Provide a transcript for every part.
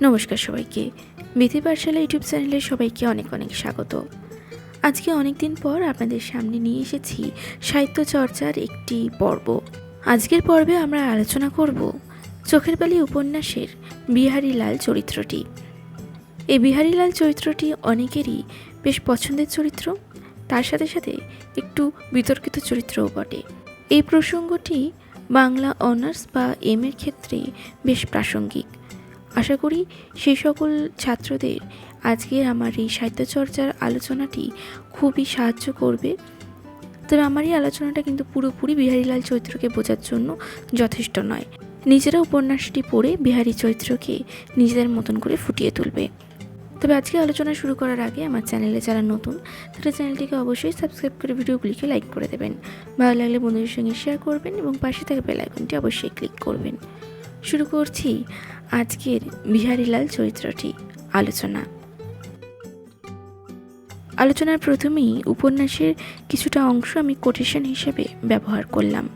নমস্কার সবাইকে। বিধি পাঠশালা ইউটিউব চ্যানেলে সবাইকে অনেক অনেক স্বাগত। আজকে অনেক দিন পর আপনাদের সামনে নিয়ে এসেছি সাহিত্য চর্চার একটি পর্ব। আজকের পর্বে আমরা আলোচনা করব চোখের বালি উপন্যাসের বিহারীলাল চরিত্রটি। এই বিহারীলাল চরিত্রটি অনেকেরই বেশ পছন্দের চরিত্র। তার সাথে সাথে একটু বিতর্কিত চরিত্রও বটে। এই প্রসঙ্গটি বাংলা অনার্স বা এম এর ক্ষেত্রে বেশ প্রাসঙ্গিক। আশা করি সেই সকল ছাত্রদের আজকের আমার এই সাহিত্যচর্চার আলোচনাটি খুবই সাহায্য করবে। তবে আমার এই আলোচনাটা কিন্তু পুরোপুরি বিহারীলাল চরিত্রকে বোঝার জন্য যথেষ্ট নয়। নিজেরা উপন্যাসটি পড়ে বিহারী চরিত্রকে নিজেদের মতন করে ফুটিয়ে তুলবে। তবে আজকে আলোচনা শুরু করার আগে আমার চ্যানেলে যারা নতুন, তারা চ্যানেলটিকে অবশ্যই সাবস্ক্রাইব করে ভিডিওগুলিকে লাইক করে দেবেন। ভালো লাগলে বন্ধুদের সঙ্গে শেয়ার করবেন এবং পাশে থাকা বেল আইকনটি অবশ্যই ক্লিক করবেন। শুরু করছি আজকের বিহারীলাল চরিত্রটি আলোচনা। আলোচনার প্রথমেই উপন্যাসের কিছুটা অংশ আমি কোটেশন হিসেবে ব্যবহার করলাম।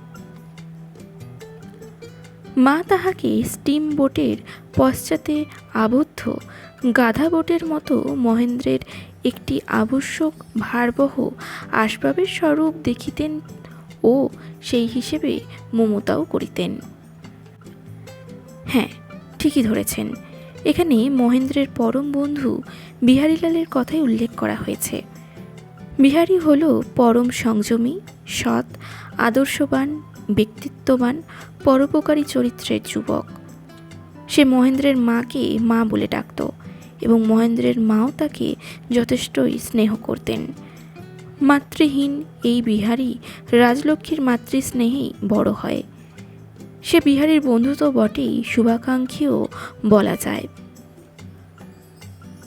মা তাহাকে স্টিম বোটের পশ্চাতে আবদ্ধ গাধা বোটের মতো মহেন্দ্রের একটি আবশ্যক ভারবহ আসবাবের স্বরূপ দেখিতেন ও সেই হিসেবে মমতাও করিতেন। হ্যাঁ ঠিকই ধরেছেন। এখানে মহেন্দ্রের পরম বন্ধু বিহারীলালের কথাই উল্লেখ করা হয়েছে। বিহারী হল পরম সংযমী, সৎ, আদর্শবান, ব্যক্তিত্ববান, পরোপকারী চরিত্রের যুবক। সে মহেন্দ্রের মাকে মা বলে ডাকত এবং মহেন্দ্রের মাও তাকে যথেষ্টই স্নেহ করতেন। মাতৃহীন এই বিহারী রাজলক্ষ্মীর মাতৃস্নেহেই বড় হয়। সে বিহারীর বন্ধু তো বটেই, শুভাকাঙ্ক্ষীও বলা যায়।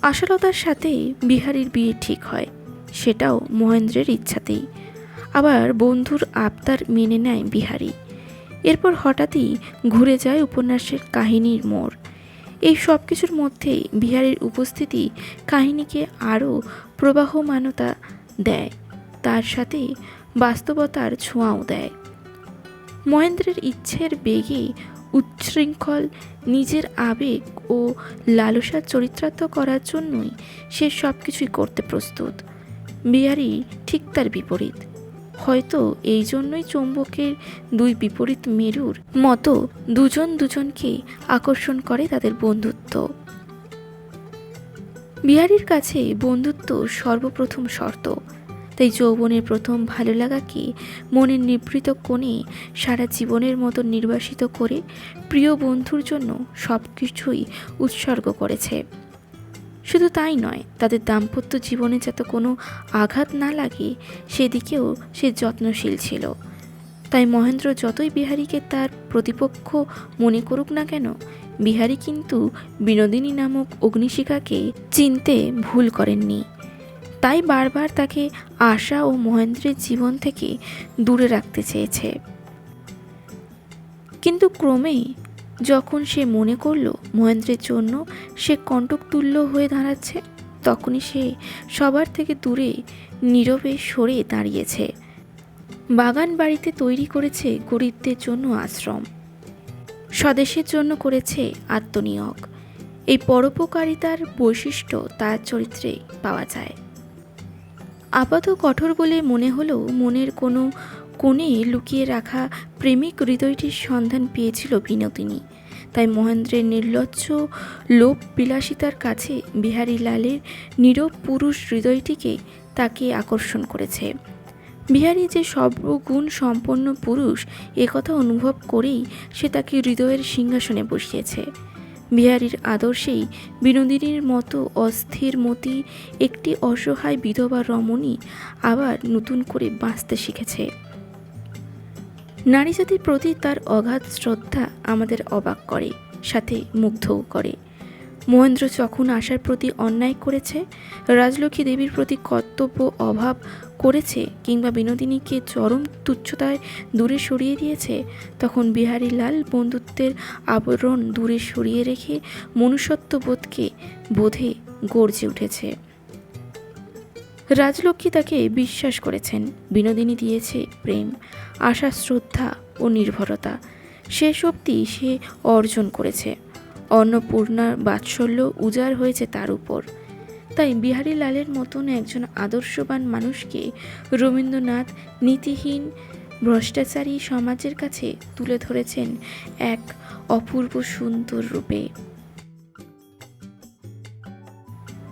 আশালতার সাথে বিহারীর বিয়ে ঠিক হয়, সেটাও মহেন্দ্রের ইচ্ছাতেই। আবার বন্ধুর আবদার মেনে নেয় বিহারী। এরপর হঠাৎই ঘুরে যায় উপন্যাসের কাহিনীর মোড়। এই সব কিছুর মধ্যেই বিহারীর উপস্থিতি কাহিনীকে আরও প্রবাহমানতা দেয়, তার সাথে বাস্তবতার ছোঁয়াও দেয়। মহেন্দ্রের ইচ্ছের বেগে উচ্ছৃঙ্খল, নিজের আবেগ ও লালসা চরিত্রার্থ করার জন্যই সে সব কিছুই করতে প্রস্তুত। বিহারি ঠিক তার বিপরীত। হয়তো এই জন্যই চৌম্বকের দুই বিপরীত মেরুর মতো দুজন দুজনকে আকর্ষণ করে তাদের বন্ধুত্ব। বিহারীর কাছে বন্ধুত্ব সর্বপ্রথম শর্ত। তাই যৌবনের প্রথম ভালো লাগাকে মনের নিবৃত কোণে সারা জীবনের মতো নির্বাসিত করে প্রিয় বন্ধুর জন্য সব কিছুই উৎসর্গ করেছে। শুধু তাই নয়, তাদের দাম্পত্য জীবনে যাতে কোনো আঘাত না লাগে, সেদিকেও সে যত্নশীল ছিল। তাই মহেন্দ্র যতই বিহারীকে তার প্রতিপক্ষ মনে করুক না কেন, বিহারী কিন্তু বিনোদিনী নামক অগ্নিশিখাকে চিনতে ভুল করেননি। তাই বারবার তাকে আশা ও মহেন্দ্রের জীবন থেকে দূরে রাখতে চেয়েছে। কিন্তু ক্রমেই যখন সে মনে করল মহেন্দ্রের জন্য সে কণ্টক তুল্য হয়ে দাঁড়াচ্ছে, তখনই সে সবার থেকে দূরে, নীরবে সরে দাঁড়িয়েছে। বাগান বাড়িতে তৈরি করেছে গরিবদের জন্য আশ্রম। স্বদেশের জন্য করেছে আত্মনিয়োগ। এই পরোপকারিতার বৈশিষ্ট্য তার চরিত্রে পাওয়া যায়। আপাত কঠোর বলে মনে হলেও মনের কোনো কোণে লুকিয়ে রাখা প্রেমিক হৃদয়টির সন্ধান পেয়েছিল বিনোদিনী। তাই মহেন্দ্রের নির্লজ্জ লোভ বিলাসিতার কাছে বিহারী লালের নীরব পুরুষ হৃদয়টিকে তাকে আকর্ষণ করেছে। বিহারী যে সর্বগুণ সম্পন্ন পুরুষ একথা অনুভব করেই সে তাকে হৃদয়ের সিংহাসনে বসিয়েছে। বিহারীর আদর্শেই বিনোদিনীর মতো অস্থির মতি একটি অসহায় বিধবা রমণী আবার নতুন করে বাঁচতে শিখেছে। নারী জাতির প্রতি তার অগাধ শ্রদ্ধা আমাদের অবাক করে, সাথে মুগ্ধও করে। মহেন্দ্র যখন আশার প্রতি অন্যায় করেছে, রাজলক্ষ্মী দেবীর প্রতি কর্তব্য, অভাব করেছে কিংবা বিনোদিনীকে চরম তুচ্ছতায় দূরে সরিয়ে দিয়েছে, তখন বিহারী লাল বন্ধুত্বের আবরণ দূরে সরিয়ে রেখে মনুষ্যত্ববোধকে বোধে গর্জে উঠেছে। রাজলক্ষ্মী তাকে বিশ্বাস করেছেন, বিনোদিনী দিয়েছে প্রেম, আশা, শ্রদ্ধা ও নির্ভরতা। শেষ অবধি সে অর্জন করেছে। অন্নপূর্ণার বাৎসল্য উজাড় হয়েছে তার উপর। তাই বিহারী লালের মতন একজন আদর্শবান মানুষকে রবীন্দ্রনাথ নীতিহীন, ভ্রষ্টাচারী সমাজের কাছে তুলে ধরেছেন এক অপূর্ব সুন্দর রূপে।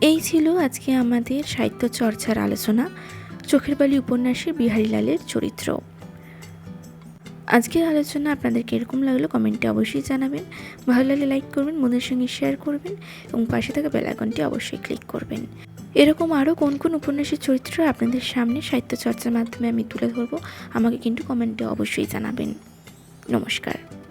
এই ছিল আজকে আমাদের সাহিত্য চর্চার আলোচনা। চোখের বালি উপন্যাসের বিহারীলালের চরিত্র। আজকের আলোচনা আপনাদের কীরকম লাগল কমেন্টে অবশ্যই জানাবেন। ভালো লাগলে লাইক করবেন, বন্ধুদের সঙ্গে শেয়ার করবেন এবং পাশে থাকা বেলাকনটি অবশ্যই ক্লিক করবেন। এরকম আরও কোন কোন উপন্যাসের চরিত্র আপনাদের সামনে সাহিত্য চর্চার মাধ্যমে আমি তুলে ধরবো, আমাকে কিন্তু কমেন্টে অবশ্যই জানাবেন। নমস্কার।